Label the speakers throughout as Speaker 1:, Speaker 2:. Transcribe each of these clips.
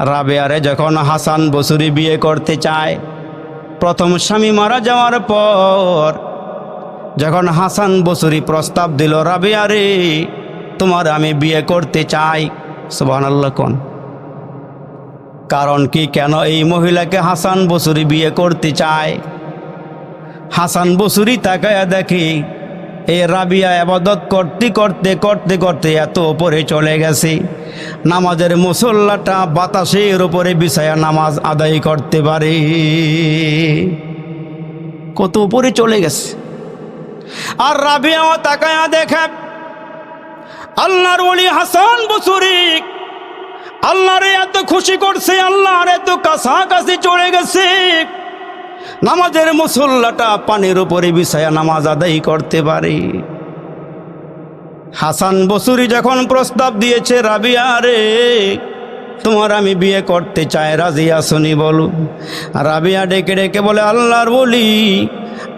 Speaker 1: রাবেয়ারে যখন হাসান বসুরি বিয়ে করতে চায়, প্রথম স্বামী মারা যাওয়ার পর যখন হাসান বসুরি প্রস্তাব দিল, রাবেয়ারে, তোমার আমি বিয়ে করতে চাই। সুবাহ আল্লাহ কোন। কারণ কি, কেন এই মহিলাকে হাসান বসুরি বিয়ে করতে চায়? হাসান বসুরি তাকায়া দেখি এই রাবিয়া আবাদত করতে করতে করতে করতে এত ওপরে চলে গেছে। নামাজের মুসল্লাটা বাতাসের উপরে বিছায়া নামাজ আদায় করতে পারে। কত উপরে চলে গেছে। আর রাবিয়াও তাকায়া দেখে, আল্লাহর ওলি হাসান বসুরি, আল্লাহরে এত খুশি করছে, আল্লাহর এত কাছাকাছি চলে গেছে। নামাজের মুসল্লাটা পানির উপরে বিষয়া নামাজ আদায় করতে পারে। হাসান বসুরি যখন প্রস্তাব দিয়েছে, রাবিয়া রে, তোমার আমি বিয়ে করতে চাই রাজিয়া শুনি বলু? রাবিয়া ডেকে ডেকে বলে, আল্লাহর বলি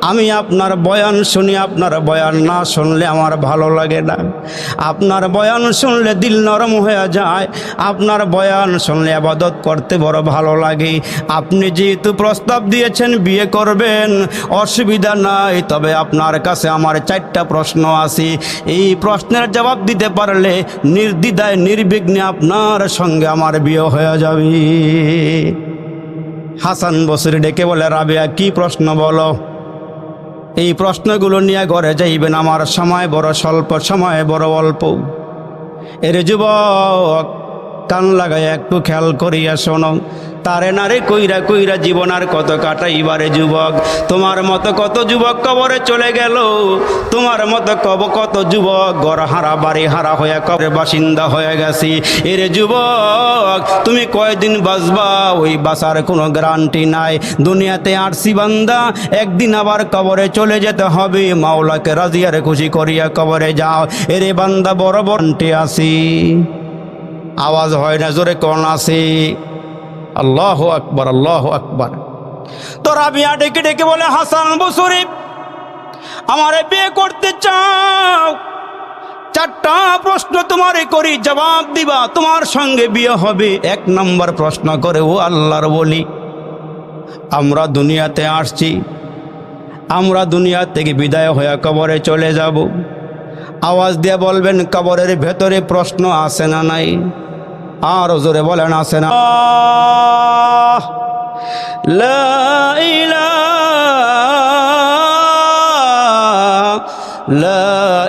Speaker 1: আমি আপনার বয়ান শুনি, আপনার বয়ান না শুনলে আমার ভালো লাগে না। আপনার বয়ান শুনলে দিল নরম হয়ে যায়, আপনার বয়ান শুনলে আবাদত করতে বড় ভালো লাগে। আপনি যেহেতু প্রস্তাব দিয়েছেন, বিয়ে করবেন, অসুবিধা নাই, তবে আপনার কাছে আমার চারটা প্রশ্ন আছে। এই প্রশ্নের জবাব দিতে পারলে নির্দ্বিধায়, নির্বিঘ্নে আপনার সঙ্গে আমার বিয়ে হয়ে যাবে। হাসান বসরি ডেকে বলে, রাবিয়া, কি প্রশ্ন বলো? এই প্রশ্নগুলো নিয়ে ঘরে যাইবেন আমার সময় বড়, স্বল্প সময় বড়, অল্প। এর যুবক, কান লাগায় একটু খেয়াল করিয়া শোনো। তারে নারে কইরা কইরা জীবন আর কত কাটাইবারে যুবক? তোমার মতো কত যুবক কবরে চলে গেল? তোমার মতো কব কত যুবক? গড় হারা, বাড়ি হারা হয়ে কবরে বাসিন্দা হয়ে গেছি। এরে যুবক, তুমি কয়দিন বাঁচবা? ওই বাঁচার কোনো গ্যারান্টি নাই। দুনিয়াতে আরসি বান্দা, একদিন আবার কবরে চলে যেতে হবে। মাওলাকে রাজিয়ারে খুশি করিয়া কবরে যাও। এরে বান্দা, বড় বন্টে আসি আওয়াজ হয় না জোরে কোন আসি আল্লাহ আকবর আল্লাহ আকবর। তো রাবিয়া ডেকে ডেকে বলে, হাসান বসুরি, আমারে বিয়ে করতে চাও। চারটা প্রশ্ন তোমারে করি, জবাব দিবা, তোমার সঙ্গে বিয়ে হবে। এক নম্বর প্রশ্ন করে, ও আল্লাহর বলি আমরা দুনিয়াতে আসছি, আমরা দুনিয়া থেকে বিদায় হয়ে কবরে চলে যাব। আওয়াজ দিয়ে বলবেন, কবরের ভেতরে প্রশ্ন আসে না নাই? আর জোরে বলেন, আছে না?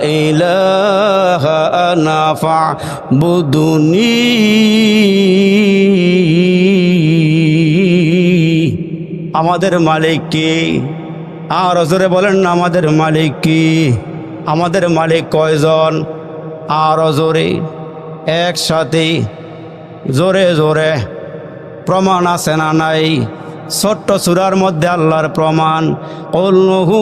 Speaker 1: ইলাহা আনা আমাদের মালিক কি? আর জোরে বলেন না আমাদের মালিক কি? আমাদের মালিক কয়জন? আর জোরে। একসাথে জোরে জোরে। প্রমাণ আছে না নাই? ছোট্ট সুরার মধ্যে আল্লাহর প্রমাণ। অল্লাহু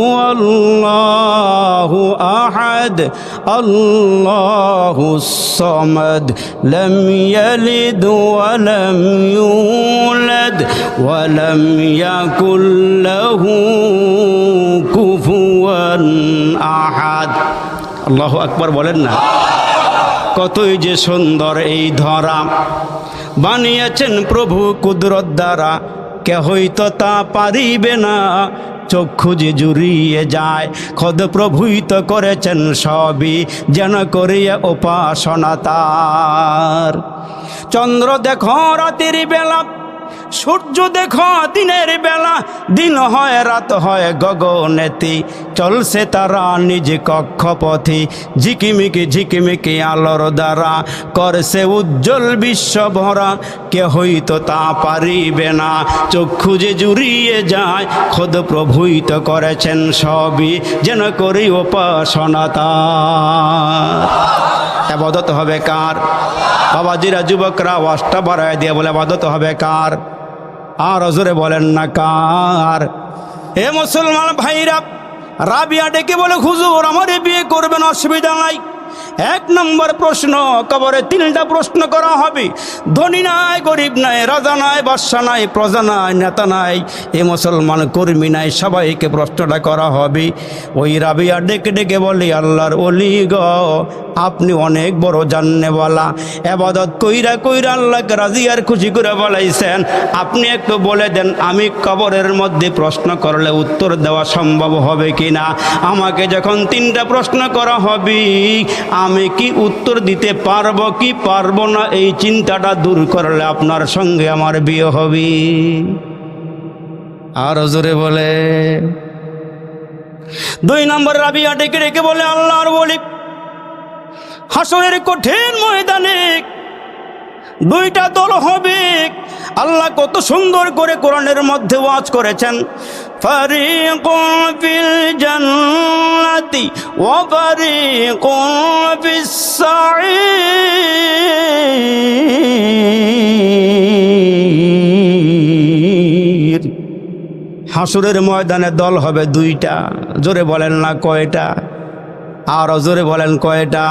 Speaker 1: আহাদ, আল্লাহু সমাদ, লম ইয়ালিদ ওয়া লম ইউলাদ, ওয়া লম ইয়াকুল লাহু কুফুয়ান আহাদ। আল্লাহু আকবার বলেন না। কতই যে সুন্দর এই ধরা। বানিয়েছেন প্রভু কুদরত দ্বারা, কেহই তো তা পারিবে না। চক্ষু যে জুড়িয়ে যায়, খদ প্রভুই করেছেন সবই, যেন করিয়া উপাসনা তার। চন্দ্র দেখো রাতের বেলা সূর্য দেখো দিনের বেলা, দিন হয়, রাত হয় গগনেতি। চলছে তারা নিজ কক্ষপথে, ঝিকিমিকি ঝিকিমিকি আলোর দ্বারা। করছে উজ্জ্বল বিশ্ব ভরা কে হইতো তা পারিবে না। চক্ষু যে জুড়িয়ে যায়, খোদ প্রভুই তো করেছেন সবই, যেন করি উপাসনা আবাদত হবে কার? বাবাজিরা, যুবকরা ওয়াজটা বাড়ায় দিয়ে বলে, আবাদত হবে কার? আর অজরে বলেন না কার? এ মুসলমান ভাইরা, রাবিয়া ডেকে বলে, হুজুর, আমারে বিয়ে করবেন, অসুবিধা নাই। এক নম্বর প্রশ্ন, কবরে তিনটা প্রশ্ন করা হবে। ধনী নাই, গরিব নাই, রাজা নাই, বাদশা নাই, প্রজা নাই, নেতা নাই, এ মুসলমান কর্মী নাই, সবাইকে প্রশ্নটা করা হবে। ওই রাবিয়া ডেকে ডেকে বলে, আল্লাহর অলি গ, আপনি অনেক বড় জান্নেওয়ালা। এবাদত কইরা কইরা আল্লাহকে রাজি আর খুশি করে বলাইছেন আপনি একটু বলে দেন, আমি কবরের মধ্যে প্রশ্ন করলে উত্তর দেওয়া সম্ভব হবে কি না আমাকে যখন তিনটা প্রশ্ন করা হবে আমি কি উত্তর দিতে পারব, কি পারব না? এই চিন্তাটা দূর করলে আপনার সঙ্গে আমার বিয়ে হবে। আরও জোরে বলে। দুই নম্বর রাবিয়া ডেকে ডেকে বলে, আল্লাহর বলি হাসনের কঠিন ময়দানে দুইটা দল হবে। আল্লাহ কত সুন্দর করে কোরআনের মধ্যে ওয়াজ করেছেন। ফিল জান্নাতি ওয়া ফারিকুন ফিস সাঈর হাসুরের ময়দানে দল হবে দুইটা। জোরে বলেন না কয়টা? আর জোরে বলেন কয়টা?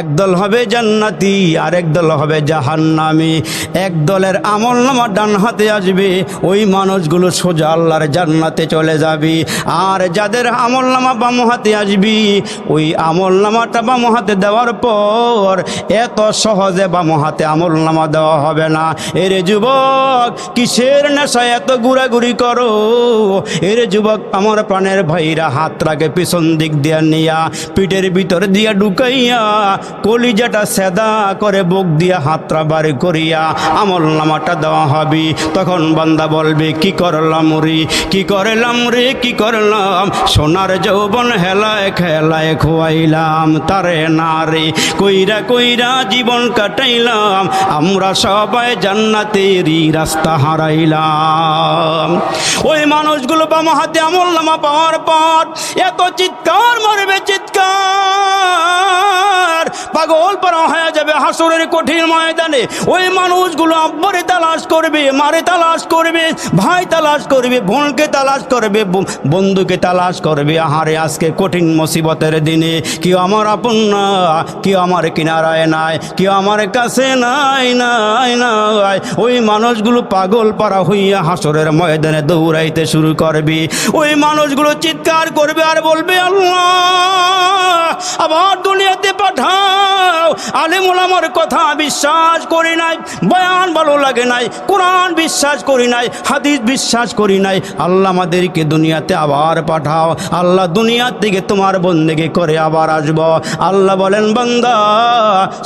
Speaker 1: একদল হবে জান্নাতি আর একদল হবে জাহান্নামি। এক দলের আমল নামা ডান হাতে আসবে, ওই মানুষগুলো সোজা আল্লাহর জান্নাতে চলে যাবে। আর যাদের আমল নামা বাম হাতে আসবি, ওই আমল নামাটা বাম হাতে দেওয়ার পর এত সহজে বাম হাতে আমল নামা দেওয়া হবে না। এরে যুবক, কিসের নেশায় এত ঘুরাঘুরি করো? এরে যুবক, আমার প্রাণের ভাইরা হাতটাকে পিছন দিক দিয়া নিয়া, পিঠের ভিতর দিয়া ঢুকাইয়া কলিজাটা সেদা করে বুক দিয়া হাতটা বাড়ি করিয়া আমল নামাটা দেওয়া হবে। তখন বান্দা বলবে, কি করলাম রে? কি করলাম রে? কি করলাম? সোনার যৌবন হেলায় খেলায় খোয়াইলাম। তারে না রে, কইরা কইরা জীবন কাটাইলাম। আমরা সবাই জান্নাতেরই রাস্তা হারাইলাম। ওই মানুষগুলো বাম হাতে আমল নামা পাওয়ার পর এত চিৎকার, মরবে চিৎকার। পাগল পারা হয়ে যাবে হাসুরের কঠিন ময়দানে। ওই মানুষগুলো আব্বারে তালাশ করবে, মারে তালাশ করবে, ভাই তালাশ করবে, বোনকে তালাশ করবে বন্ধুকে তালাশ করবে। আহারে, আজকে কঠিন মুসিবতের দিনে কেউ আমার আপন না, কেউ আমার কিনারায় নাই, কেউ আমার কাছে নাই নাই নাই। ওই মানুষগুলো পাগল পারা হইয়া হাসরের ময়দানে দৌড়াইতে শুরু করবে। ওই মানুষগুলো চিৎকার করবে আর বলবে, আল্লাহ, আবার দুনিয়াতে পাঠাও আলিমুল আমার কথা বিশ্বাস করি নাই, বয়ান ভালো লাগে নাই, কোরআন বিশ্বাস করি নাই, হাদিস বিশ্বাস করি নাই। আল্লাহ আমাদেরকে দুনিয়াতে আবার পাঠাও। আল্লাহ দুনিয়ার থেকে তোমার বন্দেকে করে আবার আসব। আল্লাহ বলেন, বান্দা,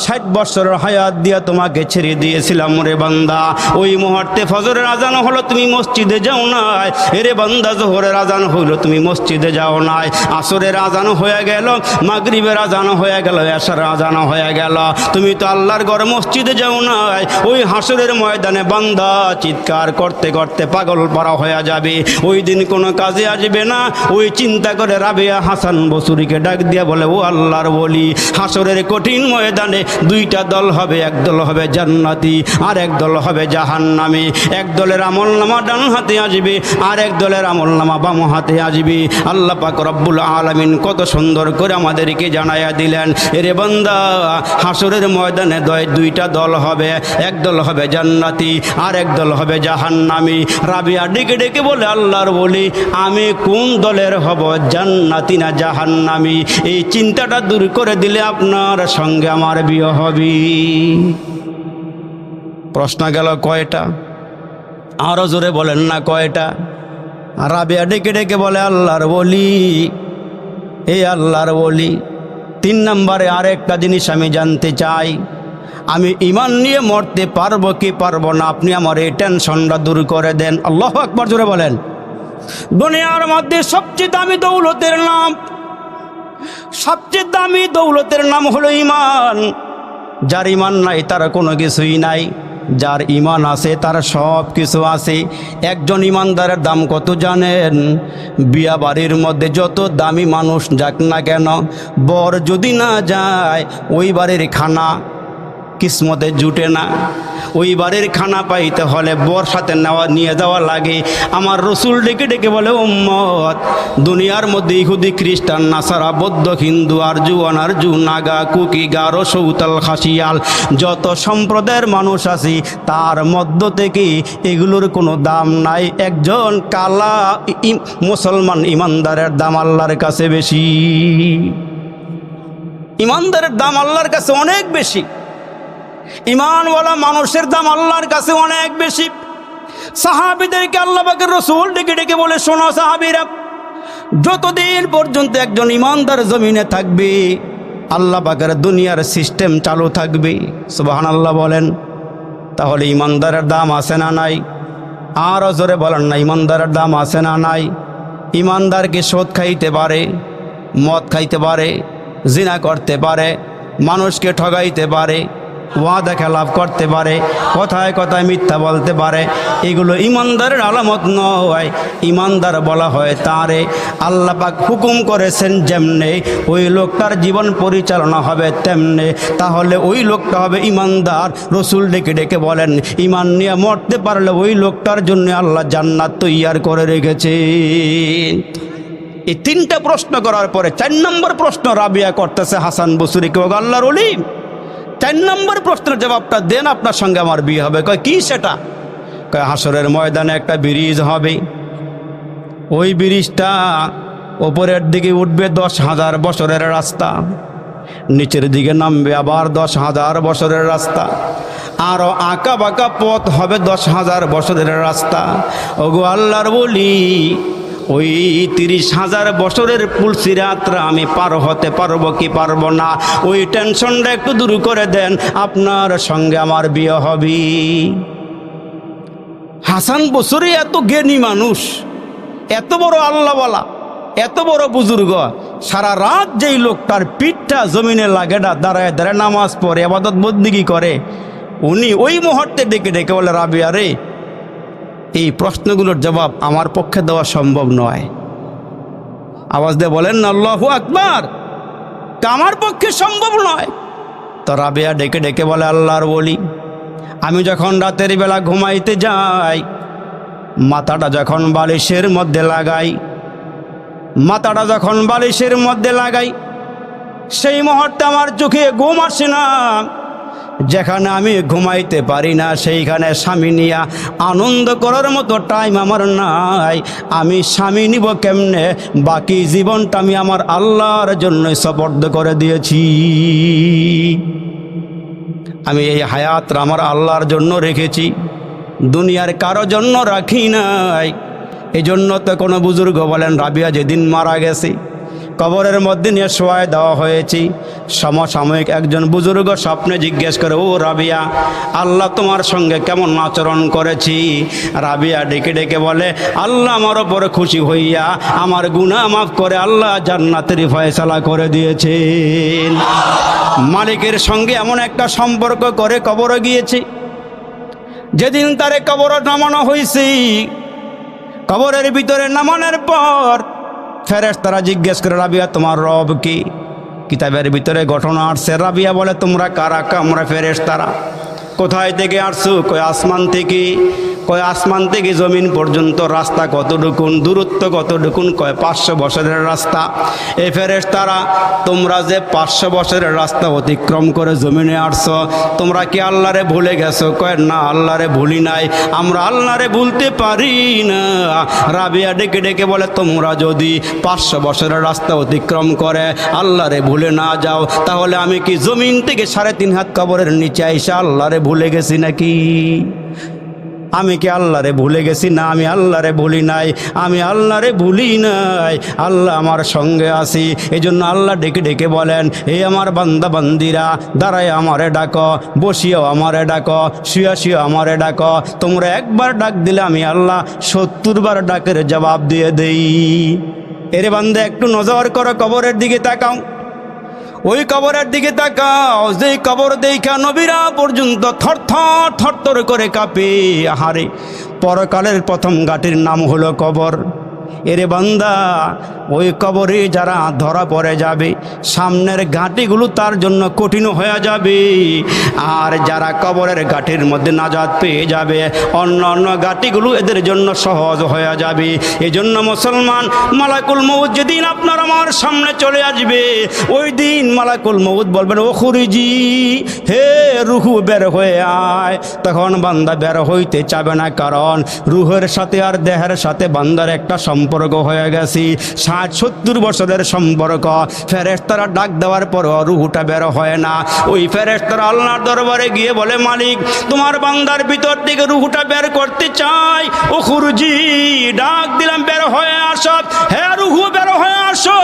Speaker 1: ষাট বছরের হায়াত দিয়া তোমাকে ছেড়ে দিয়েছিলাম রে বান্দা। ওই মুহূর্তে ফজরের আজান হলো, তুমি মসজিদে যাও নাই। এরে বান্দা, জোহরের আজান হইল তুমি মসজিদে যাও নাই। আসরের আজান হয়ে গেল, মাগরিবের আজান হয়ে গেল, এসার আজান হয়ে গেল। তুমি তো আল্লাহর ঘরে মসজিদে যাও নাই। ওই হাসরের ময়দানে বান্দা চিৎকার করতে করতে পাগল পারা হয়ে যাবে। ওই দিন কোনো কাজে আসবে না। ওই চিন্তা করে রাবেয়া হাসান বসুরিকে ডাক দিয়া বলে, ও আল্লাহর বলি হাসরের কঠিন ময়দানে দুইটা দল হবে। এক দল হবে জান্নাতি আর এক দল হবে জাহান্নামী। এক দলের আমল নামা ডান হাতে আসবে আর এক দলের আমল নামা বাম হাতে আসবে। আল্লাহ পাক রব্বুল আলমিন কত সুন্দর করে আমাদেরকে জানাইয়া দিলেন। এরে বান্দা, হাসরের ময়দানে দয় দুইটা দল হবে। এক দল হবে জান্নাতি, আর এক দল হবে জাহান্নামি। রাবিয়া ডেকে ডেকে বলে, আল্লাহর বলি, আমি কোন দলের হব, জান্নাতি না জাহান্নামি? এই চিন্তাটা দূর করে দিলে আপনার সঙ্গে আমার বিয়ে হবি। প্রশ্ন গেল কয়টা? আরও জোরে বলেন না কয়টা? রাবিয়া ডেকে ডেকে বলে, আল্লাহর বলি এই আল্লাহর বলি। তিন নম্বরে আরেকটা জিনিস আমি জানতে চাই। আমি ইমান নিয়ে মরতে পারব কি পারব না, আপনি আমার এই টেনশনটা দূর করে দেন। আল্লাহ একবার জোরে বলেন। দুনিয়ার মধ্যে সবচেয়ে দামি দৌলতের নাম, সবচেয়ে দামি দৌলতের নাম হলো ইমান যার ইমান নাই, তার কোনো কিছুই নাই। যার ইমান আছে, তার সব কিছু আছে। একজন ইমানদারের দাম কত জানেন? বিয়া বাড়ির মধ্যে যত দামি মানুষ যাক না কেন, বর যদি না যায়, ওই বাড়ির খানা কিসমতে জুটে না। ওই বাড়ির খানা পাইতে হলে বর্ষাতে নেওয়া, নিয়ে যাওয়া লাগে। আমার রসুল ডেকে ডেকে বলে, উম্মত, দুনিয়ার মধ্যে ইহুদি, খ্রিস্টান, নাসারা, বৌদ্ধ, হিন্দু, আরজু, অনারজু, নাগা, কুকি, গারো, সৌতাল, খাসিয়াল, যত সম্প্রদায়ের মানুষ আছি, তার মধ্য থেকে এগুলোর কোনো দাম নাই। একজন কালা মুসলমান ইমানদারের দাম আল্লাহর কাছে বেশি। ইমানদারের দাম আল্লাহর কাছে অনেক বেশি। ইমানওয়ালা মানুষের দাম আল্লাহর কাছে অনেক বেশি। সাহাবিদেরকে আল্লাহ পাকের রসুল ডেকে ডেকে বলে, শোনো সাহাবিরা, যতদিন পর্যন্ত একজন ইমানদার জমিনে থাকবে, আল্লাহ পাকের দুনিয়ার সিস্টেম চালু থাকবে। সুবাহান আল্লাহ বলেন, তাহলে ইমানদারের দাম আছে না নাই? আরও জোরে বলেন, না, ইমানদারের দাম আছে না নাই? ইমানদারকে সোদ খাইতে পারে, মদ খাইতে পারে, জিনা করতে পারে, মানুষকে ঠগাইতে পারে ওয়াদা খেলাপ করতে পারে, কথায় কথায় মিথ্যা বলতে পারে। এগুলো ইমানদারের আলামত নয়। ইমানদার বলা হয় তারে। পাক হুকুম করেছেন যেমনে, ওই লোকটার জীবন পরিচালনা হবে তেমনে। তাহলে ওই লোকটা হবে ইমানদার। রসুল ডেকে ডেকে বলেন, ইমান নিয়ে মরতে পারলে ওই লোকটার জন্য আল্লাহ জান্নাত তৈয়ার করে রেখেছে। এই তিনটা প্রশ্ন করার পরে চার নম্বর প্রশ্ন রাবিয়া করতেছে হাসান বসুরি কেউ আল্লাহর অলি চার নম্বর প্রশ্নের জবাবটা দেন আপনার সঙ্গে আমার বিয়ে হবে। কয়, কি সেটা? কয়, হাসরের ময়দানে একটা ব্রিজ হবে। ওই ব্রিজটা ওপরের দিকে উঠবে দশ হাজার বছরের রাস্তা। নিচের দিকে নামবে আবার দশ হাজার বছরের রাস্তা। আরও আঁকা বাঁকা পথ হবে দশ হাজার বছরের রাস্তা। ওগো আল্লাহর বলি ওই তিরিশ হাজার বছরের পুলসিরাতরা আমি পার হতে পারব কি পারব না? ওই টেনশনটা একটু দূর করে দেন, আপনার সঙ্গে আমার বিয়ে হবে। হাসান বসরে এত জ্ঞানী মানুষ, এত বড় আল্লাহওয়ালা, এত বড় বুজুর্গ, সারা রাত যেই লোকটার পিঠটা জমিনে লাগে না, দাঁড়ায় দাঁড়ায় নামাজ পড়ে, আবাদত বন্দিগি করে, উনি ওই মুহূর্তে ডেকে ডেকে বলে, রাবিয়া রে এই প্রশ্নগুলোর জবাব আমার পক্ষে দেওয়া সম্ভব নয়। আওয়াজ দিয়ে বলেন না আল্লাহু আকবার! আমার পক্ষে সম্ভব নয়! তো রাবিয়া ডেকে ডেকে বলে, আল্লাহর বলি আমি যখন রাতের বেলা ঘুমাইতে যাই, মাথাটা যখন বালিশের মধ্যে লাগাই, মাথাটা যখন বালিশের মধ্যে লাগাই, সেই মুহূর্তে আমার চোখে ঘুম আসে না। যেখানে আমি ঘুমাইতে পারি না, সেইখানে স্বামী নিয়া আনন্দ করার মতো টাইম আমার নাই। আমি স্বামী নিব কেমনে? বাকি জীবনটা আমি আমার আল্লাহর জন্যই সপর্দ করে দিয়েছি। আমি এই হায়াত আমার আল্লাহর জন্য রেখেছি। দুনিয়ার কারও জন্য রাখি নাই। এই জন্য তো কোনো বুজুর্গ বলেন, রাবিয়া যেদিন মারা গেছে কবরের মধ্যে নিয়ে শোয়ায় দেওয়া হয়েছি। সমসাময়িক একজন বুজুর্গ স্বপ্নে জিজ্ঞেস করে, ও রাবিয়া, আল্লাহ তোমার সঙ্গে কেমন আচরণ করেছি? রাবিয়া ডেকে ডেকে বলে, আল্লাহ আমার ওপরে খুশি হইয়া আমার গুনাহ মাফ করে আল্লাহ জান্নাতের ফয়সালা করে দিয়েছেন। মালিকের সঙ্গে এমন একটা সম্পর্ক করে কবরে গিয়েছি। যেদিন তারে কবর নামানো হয়েছে কবরের ভিতরে নামানোর পর ফেরেস তারা জিজ্ঞেস করে, রাবিয়া, তোমার রব কি? কিতাবের ভিতরে ঘটনা আসছে, রাবিয়া বলে, তোমরা কারা? কামরা ফেরেস তারা কোথায় থেকে আসছো? কয় আসমান থেকে? কয় আসমান থেকে জমিন পর্যন্ত রাস্তা কতটুকুন, দূরত্ব কতটুকুন, কয় পাঁচশো বছরের রাস্তা? এ ফেরেস তারা তোমরা যে পাঁচশো বছরের রাস্তা অতিক্রম করে জমিনে আসছো, তোমরা কি আল্লাহরে ভুলে গেছো? কয়, না, আল্লাহরে ভুলি নাই। আমরা আল্লাহরে ভুলতে পারি না। রাবিয়া ডেকে ডেকে বলে, তোমরা যদি পাঁচশো বছরের রাস্তা অতিক্রম করে আল্লাহরে ভুলে না যাও, তাহলে আমি কি জমিন থেকে সাড়ে তিন হাত কবরের নিচে আইসা আল্লাহরে ভুলে গেছি নাকি? আমি কি আল্লাহরে ভুলে গেছি? না, আমি আল্লাহরে ভুলি নাই। আমি আল্লাহরে ভুলি নাই। আল্লাহ আমার সঙ্গে আছি। এই জন্য আল্লাহ ডেকে ডেকে বলেন এই আমার বান্দা, বান্দিরা, দাঁড়ায় আমারে ডাক, বসিয়েও আমারে ডাক, শুয়া, শুয়ে আমারে ডাক। তোমরা একবার ডাক দিলে আমি আল্লাহ সত্তর বার ডাকের জবাব দিয়ে দেই। এরে বান্দা, একটু নজর করো কবরের দিকে তাকাও। ওই কবরের দিকে তাকাও, যেই কবর দেখা নবীরা পর্যন্ত থর থরথর থরথর করে কাঁপে। আহারে, পরকালের প্রথম গাটির নাম হলো কবর। এরে বান্দা ওই কবরে যারা ধরা পড়ে যাবে, সামনের ঘাটিগুলো তার জন্য কঠিন হয়ে যাবে। আর যারা কবরের ঘাটির মধ্যে নাজাদ পেয়ে যাবে, অন্য অন্য ঘাটিগুলো এদের জন্য সহজ হয়ে যাবে। এই জন্য মুসলমান, মালাকুল মৌদ যেদিন আপনার আমার সামনে চলে আসবে, ওই দিন মালাকুল মৌদ বলবেন, ও খুরিজি, হে রুহু বের হয়ে আয়। তখন বান্দা বের হইতে চাবে না, কারণ রুহের সাথে আর দেহের সাথে বান্দার একটা সম্পর্ক হয়ে গেছে। ষাট সত্তর বছরের সম্পর্ক। ফেরেস্তারা ডাক দেওয়ার পর রুহুটা বের হয় না। ওই ফেরেস্তারা আল্লাহর দরবারে গিয়ে বলে, মালিক, তোমার বান্দার ভিতর থেকে রুহুটা বের করতে চাই। ও খুরুজি, ডাক দিলাম, বের হয়ে আসো। হ্যাঁ রুহু, বের হয়ে আসো।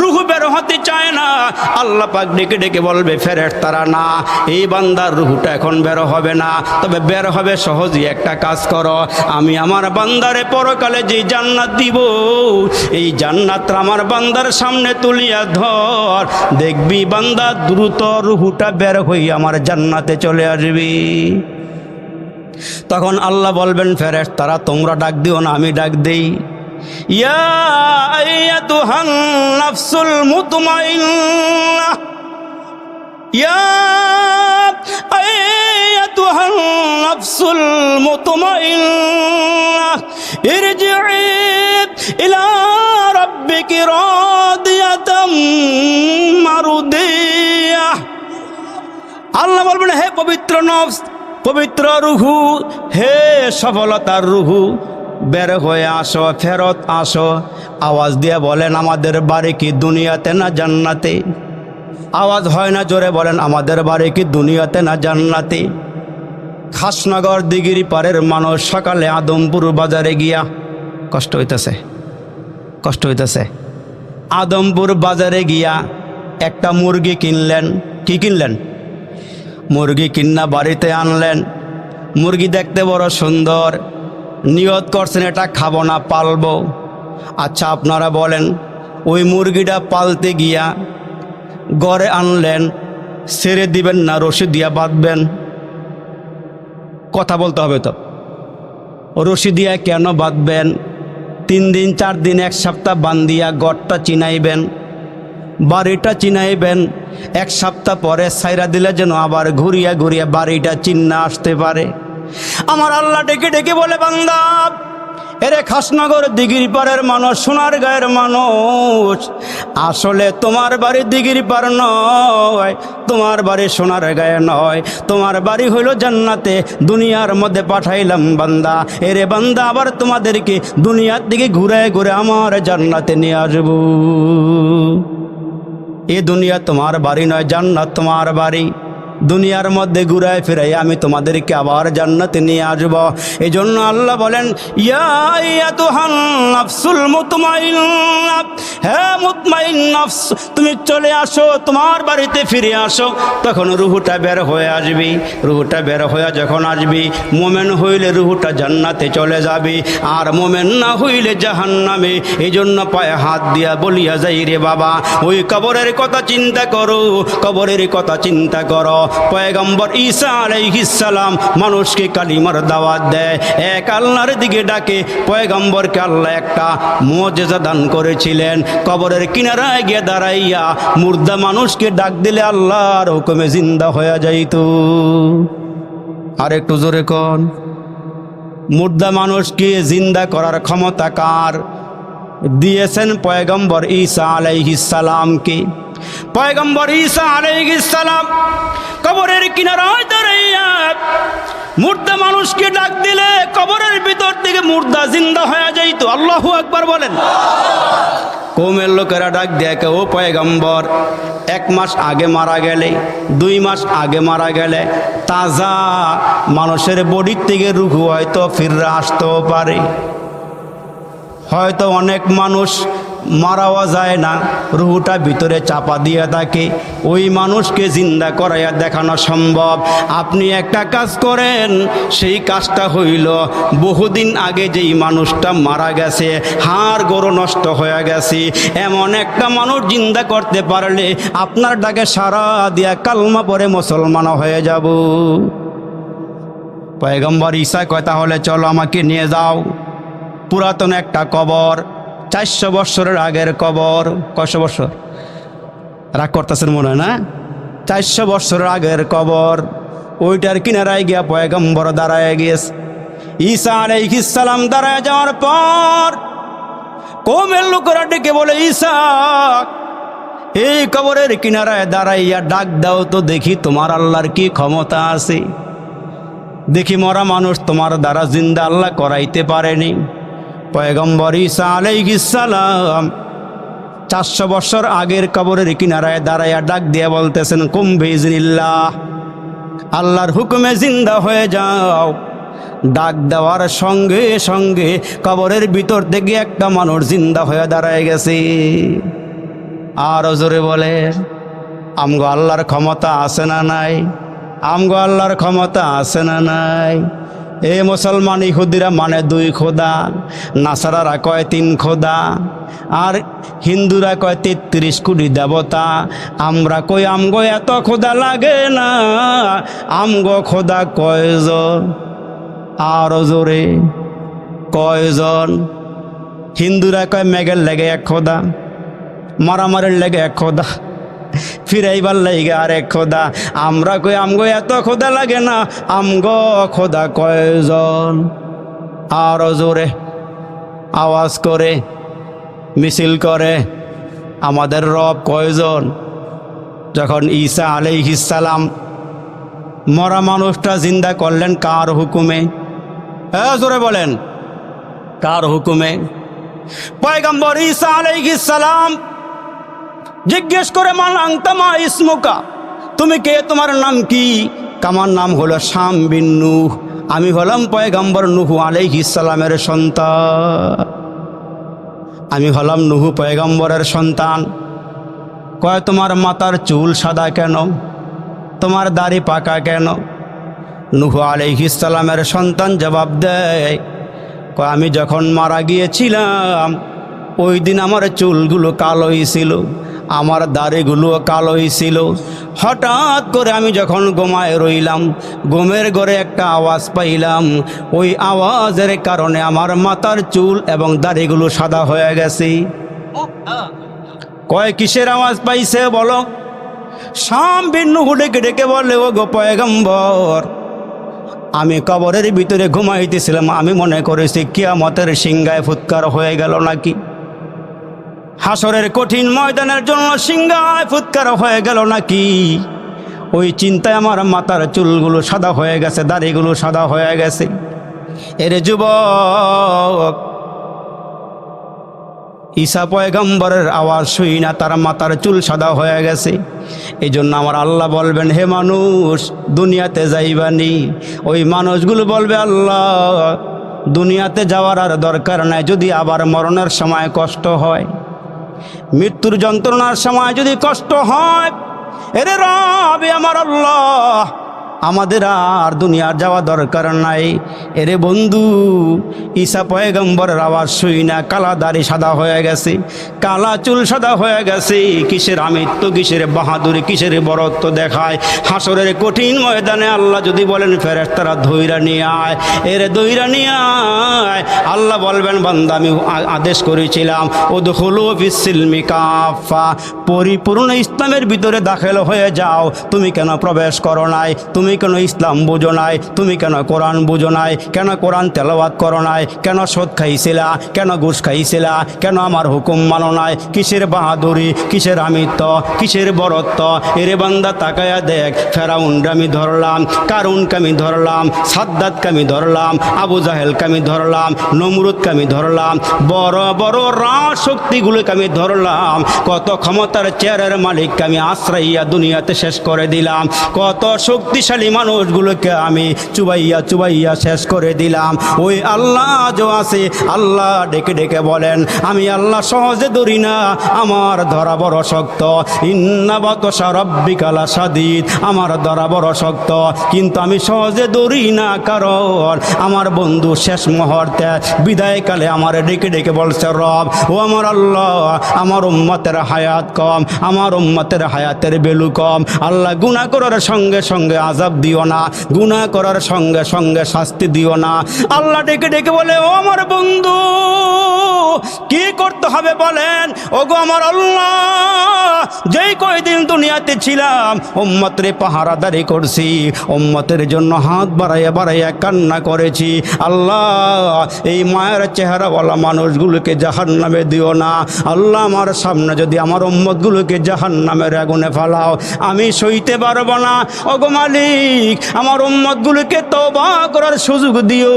Speaker 1: রুহু বের হতে চায় না। আল্লাহ পাক ডেকে ডেকে বলবে ফেরেস্তারা না, এই বান্দার রুহুটা এখন বের হবে না। তবে বের হবে, সহজই একটা কাজ করো। আমি আমার বান্দারে পরকালে যে জান্নাত দিব, এই জান্নাত আমার বান্দার সামনে তুলিয়া ধর। দেখবি বান্দা দ্রুত রুহুটা বের হই আমার জান্নাতে চলে আসবি। তখন আল্লাহ বলবেন ফেরেশ তারা তোমরা ডাক দিও না, আমি ডাক দেই। ইয়া أيتها النفس المطمئنة ارجعي إلى ربك راضية مرضية আল্লাহ বলবেন হে পবিত্র নফস পবিত্র রুহু হে সফলতার রুহু বের হয়ে আসো ফেরত আসো আওয়াজ দিয়ে বলেন আমাদের বাড়ি কি দুনিয়াতে না জান্নাতে আওয়াজ হয় না জোরে বলেন আমাদের বাড়ি কি দুনিয়াতে না জান্নাতে খাসনগর দিগিরি পাড়ের মানুষ সকালে আদমপুর বাজারে গিয়া কষ্ট হইতেছে কষ্ট হইতেছে। আদমপুর বাজারে গিয়া একটা মুরগি কিনলেন, কি কিনলেন? মুরগি কিন্না বাড়িতে আনলেন। মুরগি দেখতে বড় সুন্দর, নিয়ত করছেন এটা খাব না, পালবো। আচ্ছা আপনারা বলেন, ওই মুরগিটা পালতে গিয়া গড়ে আনলেন, ছেড়ে দিবেন না, রশি দিয়া বাঁধবেন? কথা বলতে হবে তো। রশি দিয়া কেন বাঁধবেন? তিন দিন, চার দিন, এক সপ্তাহ বান্ধিয়া গড়টা চিনাইবেন? বাড়িটা চিনাইবেন? এক সপ্তাহ পরে সাইরা দিলে যেন আবার ঘুরিয়া ঘুরিয়া বাড়িটা চিন্না আসতে পারে। আমার আল্লাহ ডেকে ডেকে বলে, বান্দা এরে খাসনগর দিঘির পাড়ের মানুষ, সোনার গায়ের মানুষ। আসলে তোমার বাড়ি দিঘির পাড় নয়, তোমার বাড়ি সোনার গায়ে নয়। তোমার বাড়ি হইল জান্নাতে, দুনিয়ার মধ্যে পাঠাইলাম বান্দা। এরে বান্দা, আবার তোমাদেরকে দুনিয়ার দিকে ঘুরে ঘুরে আমার জান্নাতে নিয়ে আসব। এ দুনিয়া তোমার বাড়ি নয়, জান্নাত তোমার বাড়ি। দুনিয়ার মধ্যে ঘুরায় ফিরাই আমি তোমাদেরকে আবার জান্নাতে নিয়ে আসব। এই জন্য আল্লাহ বলেন তুমি চলে আসো, তোমার বাড়িতে ফিরে আসো। তখন রুহুটা বের হয়ে আসবি। রুহুটা বের হয়ে যখন আসবি, মোমেন হইলে রুহুটা জান্নাতে চলে যাবি, আর মোমেন না হইলে জাহান্নামে। এই জন্য পায়ে হাত দিয়া বলিয়া যাই রে বাবা, ওই কবরের কথা চিন্তা করো, কবরের কথা চিন্তা করো। পয়গম্বর ঈসা আলাইহিসালাম মানুষকে কালিমার দাওয়াত দেয়। এক আল্লাহর দিকে ডাকে, পয়গম্বরকে আল্লাহ একটা মজেজা দান করেছিলেন। কবরের কিনারায় গিয়ে দাঁড়াইয়া মুর্দা মানুষকে ডাক দিলে আল্লাহর হুকুমে জিন্দা হয়ে যাইত। আর একটু জোরে কন, মুর্দা মানুষকে জিন্দা করার ক্ষমতা কার? দিয়েছেন পয়গম্বর ঈসা আলাইহিসালামকে পয়গম্বর ঈসা আলাইহিসালাম কবরের কিনারায় দাঁড়াইয়া মুর্দা মানুষকে ডাক দিলে কবরের ভিতর থেকে মুর্দা জিন্দা হয়ে যাইতো। আল্লাহু আকবার বলেন। কৌমের লোকেরা ডাক দেখে ও পয়গম্বর, এক মাস আগে মারা গেলে, দুই মাস আগে মারা গেলে তাজা মানুষের বডির থেকে রুহু হয়তো ফিররা আসতেও পারে। হয়তো অনেক মানুষ মারাও যায় না, রুহুটা ভিতরে চাপা দিয়ে থাকে। ওই মানুষকে জিন্দা করাইয়া দেখানো সম্ভব। আপনি একটা কাজ করেন, সেই কাজটা হইল, বহুদিন আগে যেই মানুষটা মারা গেছে, হাড় গরু নষ্ট হয়ে গেছে। এমন একটা মানুষ জিন্দা করতে পারলে আপনার ডাকে সারা দিয়া কালমা পরে মুসলমান হয়ে যাব। পয়গম্বর ঈসা কয়, তাহলে চলো আমাকে নিয়ে যাও। পুরাতন একটা কবর। চারশো বৎসরের আগের কবর। কয়শো বৎসর? রাগ করতেছেন মনে হয় না? চারশো বৎসরের আগের কবর, ওইটার কিনারায় গিয়া পয়গম্বর দাঁড়ায় গিয়েছে। ঈসা আলাইহিসসালাম দাঁড়ায় যাওয়ার পর কোমের লোকেরা ডেকে বলে, ঈসা, এই কবরের কিনারায় দাঁড়াইয়া ডাক দাও তো দেখি তোমার আল্লাহর কি ক্ষমতা আছে। দেখি মরা মানুষ তোমার দ্বারা জিন্দা আল্লাহ করাইতে পারেনি। পয়গম্বর ঈসা আলাইহিসসালাম চারশো বছর আগের কবরের কিনারায় দাঁড়াইয়া ডাক দিয়ে বলতেছেন কুম্ভিজিল্লাহ আল্লাহর হুকুমে জিন্দা হয়ে যাও। ডাক দেওয়ার সঙ্গে সঙ্গে কবরের ভিতর থেকে একটা মানুষ জিন্দা হয়ে দাঁড়ায় গেছে। আর জোরে বলে, আমগো আল্লাহর ক্ষমতা আছে না নাই? আমগো আল্লাহর ক্ষমতা আছে না নাই? এ মুসলমান ইহুদিরা মানে দুই খোদা, নাসারারা কয় তিন খোদা, আর হিন্দুরা কয় তেত্রিশ কোটি দেবতা। আমরা কই আমগো এত খোদা লাগে না, আমগো খোদা কয়জন? আরও জোরে, কয়জন? হিন্দুরা কয় মেঘের লেগে এক খোদা, মারামারির লেগে এক খোদা। ফিরাইবার লাগে আর খোদা, আমরা কই আমগো এত খোদা লাগে না? আমগো খোদা কয়জন? আরও জোরে আওয়াজ করে, মিছিল করে, আমাদের রব কয়জন? যখন ঈসা আলাইহিসালাম মরা মানুষটা জিন্দা করলেন কার হুকুমে? হ্যাঁ জোরে বলেন, কার হুকুমে? পয়গম্বর ঈসা আলাইহিসালাম জিজ্ঞেস করে, মালাং তামা ইসমুকা? তুমি কে? তোমার নাম কি? কামার নাম হলো শাম বিন নুহ। আমি হলাম পয়গম্বর নুহু আলাইহিস সালামের সন্তান। আমি হলাম নুহু পয়গম্বরের সন্তান। কয়, তোমার মাতার চুল সাদা কেন? তোমার দাড়ি পাকা কেন? নুহু আলাইহিস সালামের সন্তান। জবাব দেয়, কয়, আমি যখন মারা গিয়েছিলাম, ওই দিন আমার চুলগুলো কালোই ছিল। আমার দাড়িগুলো কালোই ছিল। হঠাৎ করে আমি যখন গোমায় রইলাম গোমের ঘরে একটা আওয়াজ পাইলাম। ওই আওয়াজের কারণে আমার মাথার চুল এবং দাড়িগুলো সাদা হয়ে গেছে। কয় কিসের আওয়াজ পাইছে বলো? শাম বিন্নু ডেকে ডেকে বলে ও গো পয়গম্বর, আমি কবরের ভিতরে ঘুমাইতেছিলাম। আমি মনে করেছি কিয়ামতের সিংগায় ফুৎকার হয়ে গেল নাকি? হাসরের কঠিন ময়দানের জন্য সিংহায় ফুৎকার হয়ে গেল নাকি? ওই চিন্তায় আমার মাথার চুলগুলো সাদা হয়ে গেছে, দাড়িগুলো সাদা হয়ে গেছে। এর যুবক, ঈসা পয়গম্বরের আওয়াজ শুই না, তার মাথার চুল সাদা হয়ে গেছে। এই জন্য আমার আল্লাহ বলবেন, হে মানুষ, দুনিয়াতে যাইবানি ওই মানুষগুলো বলবে, আল্লাহ, দুনিয়াতে যাওয়ার আর দরকার নাই, যদি আবার মরণের সময় কষ্ট হয়। মৃত্যুর যন্ত্রণার সময় যদি কষ্ট হয় এরে রবে আমার আল্লাহ। আমাদের আর দুনিয়ার যাওয়া দরকার নাই। এরে বন্ধু, ঈসা পয়গম্বরের আওয়াজ শুই না, কালা দাড়ি সাদা হয়ে গেছে, কালা চুল সাদা হয়ে গেছে, কিসের আমিত্ব, কিসের বাহাদুরি, কিসের বরত্ব দেখায়? হাসরের কঠিন ময়দানে আল্লাহ যদি বলেন ফেরেস তারা ধৈরা নিয়ে আয়, এরে দৈরা নিয়ে আয়। আল্লাহ বলবেন, বান্দা, আমি আদেশ করেছিলাম ও দখলো বিসিলমি কাফা পরিপূর্ণ ইসলামের ভিতরে দাখিল হয়ে যাও, তুমি কেন প্রবেশ করো নাই? তুমি কেন ইসলাম বুঝো নাই? তুমি কেন কোরআন বুঝো নাই? কেন কোরআন তেলাওয়াত করো নাই? কেন সোদ খাইছিলা? কেন ঘুষ খাইছিলা? কেন আমার হুকুম মানো নাই? কিসের বাহাদুরি? কিসের আমিত্ব? কিসের বরত্ব? এরে বান্দা তাকায়া দেখ, ফেরাউনকে আমি ধরলাম, কারুনকে আমি ধরলাম সাদ্দাতকে আমি ধরলাম, আবু জাহেলকে আমি ধরলাম, নমরুদকে আমি ধরলাম, বড় বড় রাজ শক্তিগুলোকে আমি ধরলাম, কত ক্ষমতার চেয়ারের মালিককে আমি আশ্রইয়া দুনিয়াতে শেষ করে দিলাম, কত শক্তিশালী মানুষগুলোকে আমি চুবাইয়া চুবাইয়া শেষ করে দিলাম। ওই আল্লাহ যে আছে, আল্লাহ ডেকে ডেকে বলেন, আমি আল্লাহ সহজে ধরি না, আমার ধরা বড় শক্ত। ইন্নাবত সারব্বিকালা সাদিদ আমার ধরা বড় শক্ত। কিন্তু আমি সহজে ধরি না, কারণ আমার বন্ধু শেষ মুহূর্তে বিদায়কালে আমার ডেকে ডেকে বলছে, রব, ও আমার আল্লাহ, আমার উম্মতের হায়াত কম, আমার উম্মতের হায়াতের বেলু কম। আল্লাহ গুণা করার সঙ্গে সঙ্গে আজাব আজাব দিও না গুণা করার সঙ্গে সঙ্গে শাস্তি দিও না। আল্লাহ ডেকে ডেকে বলে, ও আমার বন্ধু কি করতে হবে বলেন? ওগো আমার আল্লাহ, যেই কয়দিন দুনিয়াতে ছিলাম, উম্মতের পাহারাদারি করছি, উম্মতের জন্য হাত বাড়াইয়া বাড়াইয়া কান্না করেছি। আল্লাহ, এই মায়ের চেহারাওয়ালা মানুষগুলোকে জাহান নামে দিও না। আল্লাহ আমার সামনে যদি আমার উম্মতগুলোকে জাহান নামের আগুনে ফালাও, আমি সইতে পারব না। ওগো মালিক, আমার উম্মতগুলোকে তবা করার সুযোগ দিও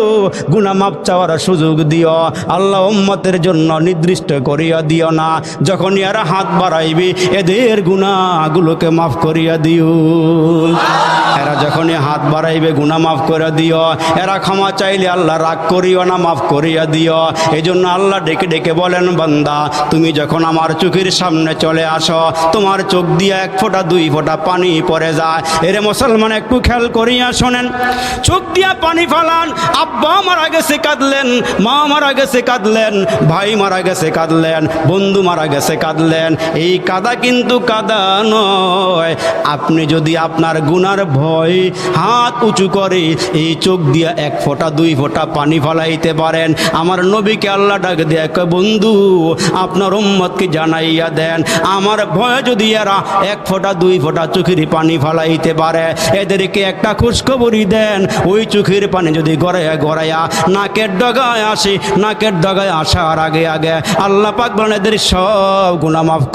Speaker 1: গুনা মাপ চাওয়ার সুযোগ দিও। আল্লাহ উম্মতের জন্য নির্দিষ্ট করিয়া দিও না। যখন এরা হাত বাড়াইবে, এদের গুণাগুলোকে মাফ করিয়া দিও। এরা যখনই হাত বাড়াইবে, গুণা মাফ করে দিও। এরা ক্ষমা চাইলে আল্লাহ রাগ করিও না, মাফ করিয়া দিও। এই জন্য আল্লাহ ডেকে ডেকে বলেন, বান্দা, তুমি যখন আমার চোখের সামনে চলে আসো, তোমার চোখ দিয়ে এক ফোঁটা, দুই ফোঁটা পানি পড়ে যায়। এরে মুসলমান, একটু খেয়াল করিয়া শোনেন। চোখ দিয়া পানি ফালান, আব্বা মারা গেছে, কাঁদলেন, মা মারা গেছে, কাঁদলেন। ভাই মারা গেছে কাঁদলেন বন্ধু মারা গেছে কাঁদলেন। এই কাদা কিন্তু কাদা নয়। আপনি যদি আপনার গুনার ভয় হাত উঁচু করে এই চোখ দিয়া এক ফোঁটা দুই ফোঁটা পানি ফালাইতে পারেন। আমার নবীকে আল্লাহ ডাক দিয়ে কয়, বন্ধু আপনার উম্মতকে জানাইয়া দেন। আমার ভয় যদি এরা এক ফোঁটা দুই ফোঁটা চোখের পানি ফালাইতে পারে এদেরকে একটা খুশখবরি দেন। ওই চোখের পানি যদি গড়াইয়া গড়াইয়া নাকের ডগায় আসে নাকের ডগায় আসার আগে আগে আল্লাহ পাক বলেন এদের সব গুণা মাফ